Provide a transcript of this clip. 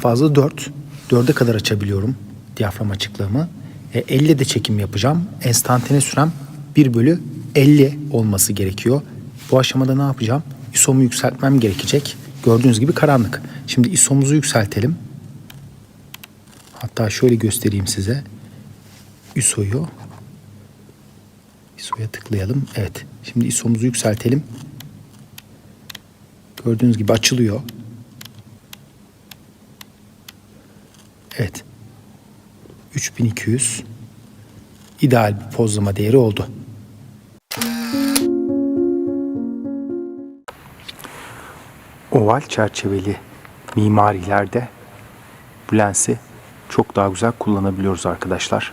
fazla 4. 4'e kadar açabiliyorum diyafram açıklığımı. E, 50 de çekim yapacağım. Enstantane sürem 1 bölü 50 olması gerekiyor. Bu aşamada ne yapacağım? ISO'mu yükseltmem gerekecek. Gördüğünüz gibi karanlık. Şimdi ISO'muzu yükseltelim. Hatta şöyle göstereyim size. ISO'yu ISO'ya tıklayalım. Evet. Şimdi ISO'muzu yükseltelim. Gördüğünüz gibi açılıyor. Evet. 3200 ideal bir pozlama değeri oldu. Oval çerçeveli mimarilerde bu lensi çok daha güzel kullanabiliyoruz arkadaşlar.